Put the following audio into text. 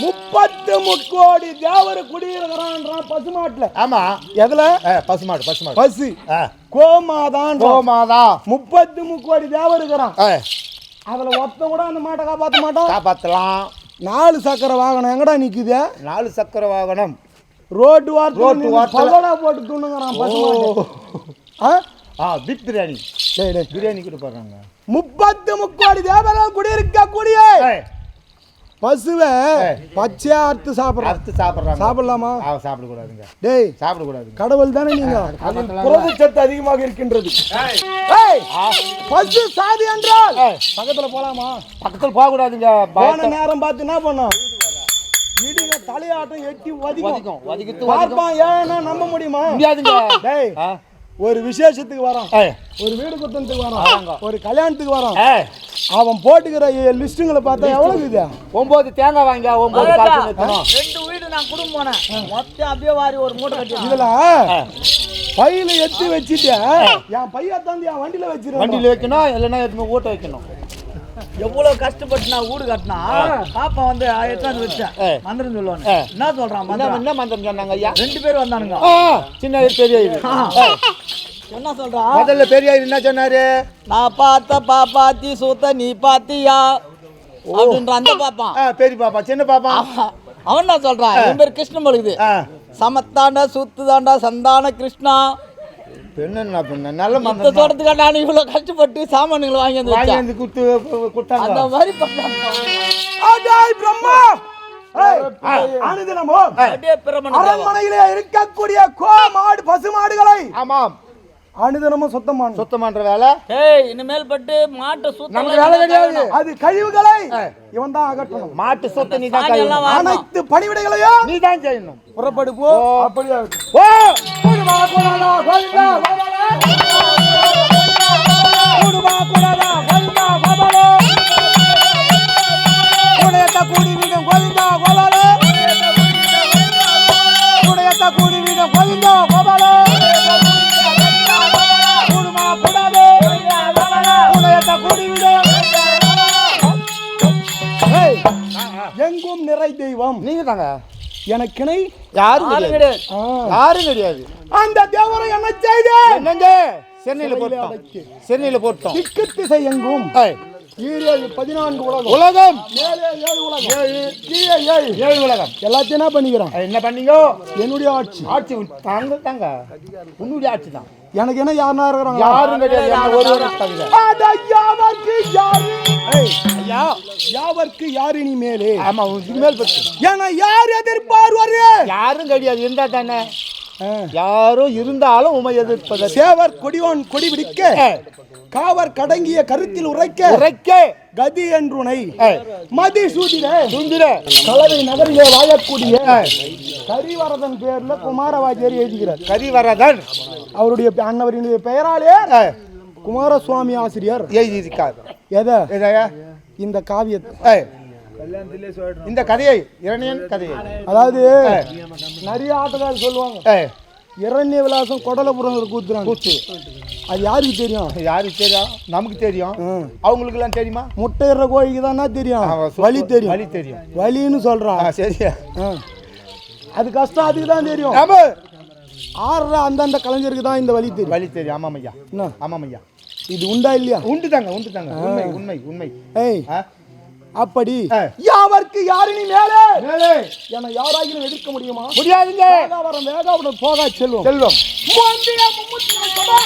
முப்பத்து முக்கோடி தேவர் குடியிருக்கிறான்றான் பசுமாட்டுல. ஆமா. எதுல? பசுமாடு பசுமாடு. பசு. கோமாதான் கோமாதா. முப்பத்து முக்கோடி தேவர் இருக்கிறான். அதுல ஒருத்தன் கூட அந்த மாட்டை காப்பாத்த மாட்டான். காப்பாத்தலாம். நாலு சக்கர வாகனம் எங்கடா நிக்குது? நாலு சக்கர வாகனம். ரோட்டு வாரத்துல ரோட்டு. பகடா போட்டு துண்ணுங்கிறான் பசுமாட்டு ஆ? ஆ பிக் பிரியாணி. பிரியாணி கூட போடுறாங்க. முப்பத்து முக்கோடி தேவர்கள் குடியிருக்கக்கூடிய ஏய், பசுவை. பச்சையா அறுத்து சாப்பிடுறான் அறுத்து சாப்பிடுறாங்க. சாப்பிடலாமா? ஆ சாப்பிடக்கூடாதுங்க. டேய் சாப்பிடக்கூடாதுங்க. கடவுள் தானே நீங்க? காப்பாத்தலாமா? புரதச்சத்து அதிகமாக இருக்கின்றது. பசு சாதி என்றால்? பக்கத்துல போலாமா? பக்கத்தில் போகக்கூடாதுங்க போன நேரம் பார்த்து என்ன பண்ணோம்? இடிங்க தலையாட்டம் எட்டி வதிக்கும் வதிக்கும் பார்ப்பான் ஏன்னா நம்ப முடியுமா? முடியாதுங்க. டேய் ஒரு விசேஷத்துக்கு வரோம் ஒரு வீடு குத்தத்துக்கு வரோம் ஒரு கல்யாணத்துக்கு வரோம் அவன் போட்டுக்கிற லிஸ்ட்டுங்களை பார்த்தா எவ்வளவு இது? ஒன்பது தேங்காய் வாங்க ஒன்பது ரெண்டு வீடு நான் குடும்பம் போனேன் மொத்தம் அப்படியே வாரி ஒரு மூட்டை கட்டி. இதுல பையில எடுத்து வச்சுட்டு என் பைய தாண்டி என் வண்டியில வச்சிருக்கேன் வண்டியில் வைக்கணும் இல்லைன்னா எடுத்து ஓட்ட வைக்கணும். எவ்வளவு கஷ்டப்பட்டு நான் வீடு கட்டினா பாப்பா வந்து எடுத்தாந்து வச்சேன். மந்திரம் சொல்லுவானு. ஏய். என்ன சொல்றான் மந்திரம்? என்ன மந்திரம் சொன்னாங்க ஐயா? ரெண்டு பேர் வந்தானுங்க. சின்ன பெரிய என்ன சொல்றான்? முதல்ல பெரிய என்ன சொன்னாரு? நான் பார்த்த பாப்பாத்தி சூத்த நீ பாத்தியா? அப்படின்ற அந்த பாப்பான் ஆ, பெரிய பாப்பா சின்ன பாப்பா. அவன் என்ன சொல்றான்? என் பேர் கிருஷ்ணன் ஆ, சமத்தாண்டா சுத்துதாண்டா சந்தான கிருஷ்ணா. பெண்ணு பெண்ணு? நல்ல தான். தோட்டத்துக்காக நான் இவ்வளவு கஷ்டப்பட்டு சாமான்களை வாங்கி வந்து வாங்கி வந்து குத்து குட்டாங்க. அந்த மாதிரி பண்ணாங்க. பிரம்மா. அரண்மனையிலே இருக்கக்கூடிய கோ மாடு பசு மாடுகளை ஆமாம். அனுதினமும் சுத்தம் பண்ணணும் சுத்தம் பண்ற வேலை? ஏய் இனிமேல் பட்டு மாட்டை சுத்தம் வேலை கிடையாது. அது கழிவுகளை இவன் தான் அகற்றணும். மாட்டு சொத்தை நீ தான். அனைத்து பணிவிடைகளையும் நீ தான் செய்யணும். புறப்படு போ. அப்படியே ஓ கூடுமா கூடாதா கோவிந்தா கூடுமா கூடாதா கோவிந்தா கோபாலோ கூடையத்த கூடி வீடும் கோவிந்தா கோபாலோ கூடையத்த கூடி வீடும் கோவிந்தா கோபாலோ கூடுமா கூடாதே கூடையத்த கூடி வீடும் ஏய், எங்கும் நிறை தெய்வம். நீங்க தாங்க எனக்கிணை யாரும் கிடையாது. யாரும் கிடையாது. அந்த தேவரை என்ன செய்த என்னங்க? சென்னையில போட்டோம். சென்னையில போட்டோம் திக்கு திசை எங்கும் ஈரேழு பதினான்கு உலகம். உலகம்! மேலே ஏழு உலகம். கீழே ஏழு. ஏழு உலகம். எல்லாத்தையும் என்ன பண்ணிக்கிறேன் அது என்ன பண்ணீங்க என்னுடைய ஆட்சி. ஆட்சி தாங்க தாங்க. உன்னுடைய ஆட்சி தான். எனக்கு என்ன யாருனா இருக்கிறாங்க? யாரும் கிடையாது என்ன? ஒரு யாவர்க்கு யாரு? ஏய், ஐயா யாவர்க்கு யாரு நீ மேலே? ஆமா மேல் என யார் எதிர்பார்வாரு யாரும் கிடையாது இருந்தா தானே. ஆ. யாரும் இருந்தாலும் உமை எதிர்ப்பதற்கு. சேவர் கொடிவான் கொடி பிடிக்க காவர் கடங்கிய கருத்தில் உரைக்க உரைக்க. கதி என்றுனை. மதி சூதிர. சுந்திர கலவை நகரிலே வாழக்கூடிய கரிவரதன் பேர்ல குமாரவாஜர் எழுதுகிறார். கரிவரதன். அவருடைய அன்னவரினுடைய பெயராலே குமாரசுவாமி ஆசிரியர். எழுதியிருக்கார். எதை? இந்த காவியத்தை. இந்த கதையை இரணியன் கதையை. அதாவது நிறைய ஆட்டக்காரர் சொல்லுவாங்க. இரண்ய விலாசம் கொடலபுரம் கூத்துறாங்க கூத்து அது யாருக்கு தெரியும்? யாருக்கு தெரியும்? நமக்கு தெரியும். அவங்களுக்கு எல்லாம் தெரியுமா? முட்டையிற கோழிக்கு தானே தெரியும்? வலி தெரியும். வலி தெரியும். வலின்னு சொல்றான் சரியா. ஆ. அது கஷ்டம் அதுக்கு தான் தெரியும். ஆமா. ஆடுற அந்தந்த கலைஞருக்கு தான் இந்த வலி தெரியும். வலி தெரியும். ஆமாம் ஐயா. ஆமாம் ஐயா. இது உண்டா இல்லையா? உண்டு தாங்க உண்டு தாங்க உண்மை உண்மை உண்மை. ஏய்? அப்படி. யாவர்க்கு யாரு நீ மேலே? மேலே. என யாராகிலும் எதிர்க்க முடியுமா? முடியாதுங்க. வேகாவரம் போகா செல்வம். செல்வம்.